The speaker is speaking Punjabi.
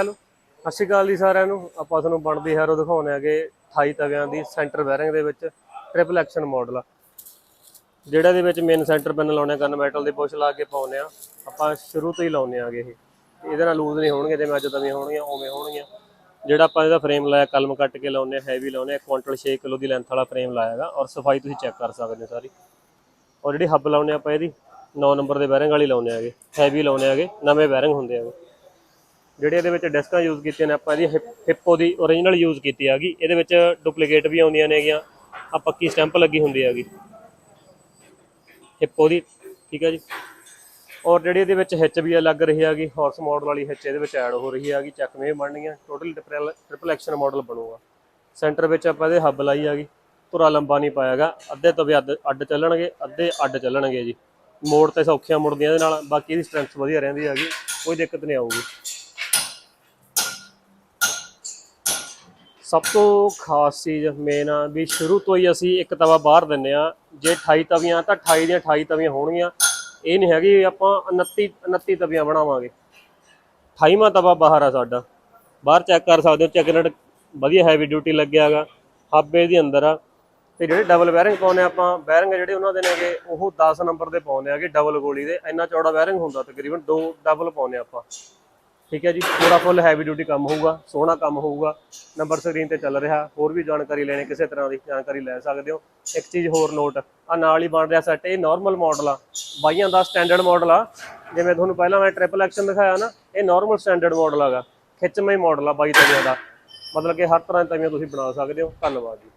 ਹੈਲੋ। ਸਤਿ ਸ਼੍ਰੀ ਅਕਾਲ ਜੀ ਸਾਰਿਆਂ ਨੂੰ। ਆਪਾਂ ਤੁਹਾਨੂੰ ਬਣਦੀ ਹੈਰੋ ਦਿਖਾਉਣੇ ਆਗੇ 28 ਤਵਿਆਂ ਦੀ ਸੈਂਟਰ ਬੈਰਿੰਗ ਦੇ ਵਿੱਚ ਟ੍ਰਿਪਲ ਐਕਸ਼ਨ ਮਾਡਲ ਆ। ਜਿਹੜਾ ਦੇ ਵਿੱਚ ਮੇਨ ਸੈਂਟਰ ਪੈਨਲ ਲਾਉਣੇ ਗਨ ਮੈਟਲ ਦੀ ਪੁਸ਼ ਲਾ ਕੇ ਪਾਉਨੇ ਆ। ਆਪਾਂ ਸ਼ੁਰੂ ਤੋਂ ਹੀ ਲਾਉਨੇ ਆਗੇ ਇਹ। ਇਹਦੇ ਨਾਲ ਲੂਜ਼ ਨਹੀਂ ਹੋਣਗੇ ਜਿਵੇਂ ਅੱਜ ਤਵੀਆਂ ਹੋਣਗੀਆਂ, ਉਵੇਂ ਹੋਣਗੀਆਂ। ਜਿਹੜਾ ਆਪਾਂ ਇਹਦਾ ਫਰੇਮ ਲਾਇਆ, ਕਲਮ ਕੱਟ ਕੇ ਲਾਉਨੇ ਆ ਹੈਵੀ ਲਾਉਨੇ ਆ ਕੁਆਂਟਲ 6 ਕਿਲੋ ਦੀ ਲੈਂਥ ਵਾਲਾ ਫਰੇਮ ਲਾਇਆਗਾ ਔਰ ਸਫ਼ਾਈ ਤੁਸੀਂ ਚੈੱਕ ਕਰ ਸਕਦੇ ਹੋ ਸਾਰੀ। ਔਰ ਜਿਹੜੀ ਹੱਬ ਲਾਉਨੇ ਆਪਾਂ ਇਹਦੀ 9 ਨੰਬਰ ਦੇ ਬੈਰਿੰਗ ਵਾਲੀ ਲਾਉਨੇ ਆਗੇ ਹੈਵੀ ਲਾਉਨੇ ਆਗੇ ਨਵੇਂ ਬੈਰਿੰਗ ਹੁੰਦੇ ਆਗੇ ਜਿਹੜੇ ਇਹਦੇ ਵਿੱਚ ਡਿਸਕਾਂ ਯੂਜ਼ ਕੀਤੀਆਂ ਨੇ, ਆਪਾਂ ਇਹਦੀ ਹਿੱਪੋ ਦੀ ਓਰੀਜਨਲ ਯੂਜ਼ ਕੀਤੀ ਹੈਗੀ। ਇਹਦੇ ਵਿੱਚ ਡੁਪਲੀਕੇਟ ਵੀ ਆਉਂਦੀਆਂ ਨੇਗੀਆਂ ਆ ਪੱਕੀ ਸਟੈਂਪ ਲੱਗੀ ਹੁੰਦੀ ਹੈਗੀ। ਹਿੱਪੋ ਦੀ, ਠੀਕ ਹੈ ਜੀ। ਔਰ ਜਿਹੜੀ ਇਹਦੇ ਵਿੱਚ ਹਿੱਚ ਵੀ ਲੱਗ ਰਹੀ ਹੈਗੀ ਹਾਰਸ ਮਾਡਲ ਵਾਲੀ ਹਿੱਚ ਇਹਦੇ ਵਿੱਚ ਐਡ ਹੋ ਰਹੀ ਹੈਗੀ ਚੱਕਵੇਂ ਬਣਨੀਆਂ। ਟੋਟਲ ਟ੍ਰਿਪਲ ਐਕਸ਼ਨ ਮਾਡਲ ਬਣੂਗਾ। ਸੈਂਟਰ ਵਿੱਚ ਆਪਾਂ ਇਹਦੇ ਹੱਬ ਲਾਈ ਹੈਗੀ। ਧੁਰਾ ਲੰਬਾ ਨਹੀਂ ਪਾਇਆਗਾ। ਅੱਧੇ ਤੋਂ ਵੀ ਅੱਧ, ਅੱਡ ਚੱਲਣਗੇ, ਅੱਧੇ ਅੱਡ ਚੱਲਣਗੇ ਜੀ। ਮੋੜ ਤੇ ਸੌਖੀਆਂ ਮੁੜਦੀਆਂ ਇਹਦੇ ਨਾਲ, ਬਾਕੀ ਇਹਦੀ ਸਟਰੈਂਥ ਵਧੀਆ ਰਹਿੰਦੀ ਹੈਗੀ, ਕੋਈ ਦਿੱਕਤ ਨਹੀਂ ਆਊਗੀ। ਸਭ ਤੋਂ ਖਾਸ ਚੀਜ਼ ਮੇਨ ਆ ਵੀ ਸ਼ੁਰੂ ਤੋਂ ਹੀ ਅਸੀਂ ਇੱਕ ਤਵਾ ਬਾਹਰ ਦਿੰਨੇ ਆ ਜੇ 28 ਤਵੀਆਂ ਤਾਂ 28 ਦੀਆਂ 28 ਤਵੀਆਂ ਹੋਣਗੀਆਂ। ਇਹ ਨਹੀਂ ਹੈਗੀ ਵੀ ਆਪਾਂ 29 29 ਤਵੀਆਂ ਬਣਾਵਾਂਗੇ। 28ਵਾਂ ਤਵਾ ਬਾਹਰ ਆ ਸਾਡਾ। ਬਾਹਰ ਚੈੱਕ ਕਰ ਸਕਦੇ ਹੋ ਚੈੱਕਨਟ ਵਧੀਆ ਹੈਵੀ ਡਿਊਟੀ ਲੱਗਿਆਗਾ ਹਾਬੇ ਦੇ ਅੰਦਰ ਆ। ਤੇ ਜਿਹੜੇ ਡਬਲ ਬੈਰਿੰਗ ਪਾਉਨੇ ਆਪਾਂ ਬੈਰਿੰਗ ਜਿਹੜੇ ਉਹਨਾਂ ਦੇ ਨੇਗੇ, ਉਹ 10 ਨੰਬਰ ਦੇ ਪਾਉਨੇ ਆਗੇ ਡਬਲ ਗੋਲੀ ਦੇ। ਇੰਨਾ ਚੌੜਾ ਬੈਰਿੰਗ ਹੁੰਦਾ ਤਕਰੀਬਨ, ਦੋ ਡਬਲ ਪਾਉਨੇ ਆਪਾਂ। ਠੀਕ ਹੈ ਜੀ, ਪੂਰਾ ਫੁੱਲ ਹੈਵੀ ਡਿਊਟੀ ਕੰਮ ਹੋਊਗਾ, ਸੋਹਣਾ ਕੰਮ ਹੋਊਗਾ ਨੰਬਰ ਸਕਰੀਨ ਤੇ ਚੱਲ ਰਿਹਾ, ਹੋਰ ਵੀ ਜਾਣਕਾਰੀ ਲੈਣੀ, ਕਿਸੇ ਤਰ੍ਹਾਂ ਦੀ ਜਾਣਕਾਰੀ ਲੈ ਸਕਦੇ ਹੋ। ਇੱਕ ਚੀਜ਼ ਹੋਰ ਨੋਟ ਆ ਨਾਲ ਹੀ ਬਣ ਰਿਹਾ ਸੈੱਟ ਇਹ ਨਾਰਮਲ ਮਾਡਲ ਆ, ਬਾਈਆਂ ਦਾ ਸਟੈਂਡਰਡ ਮਾਡਲ ਆ। ਜਿਵੇਂ ਤੁਹਾਨੂੰ ਪਹਿਲਾਂ ਮੈਂ ਟ੍ਰਿਪਲ ਐਕਸ਼ਨ ਦਿਖਾਇਆ ਨਾ, ਇਹ ਨਾਰਮਲ ਸਟੈਂਡਰਡ ਮਾਡਲ ਹੈਗਾ, ਖਿੱਚਵੇਂ ਮਾਡਲ ਆ ਬਾਈ ਤਵੀਆਂ ਦਾ। ਮਤਲਬ ਕਿ ਹਰ ਤਰ੍ਹਾਂ ਦੀ ਤਵੀਆਂ ਤੁਸੀਂ ਬਣਾ ਸਕਦੇ ਹੋ। ਧੰਨਵਾਦ ਜੀ।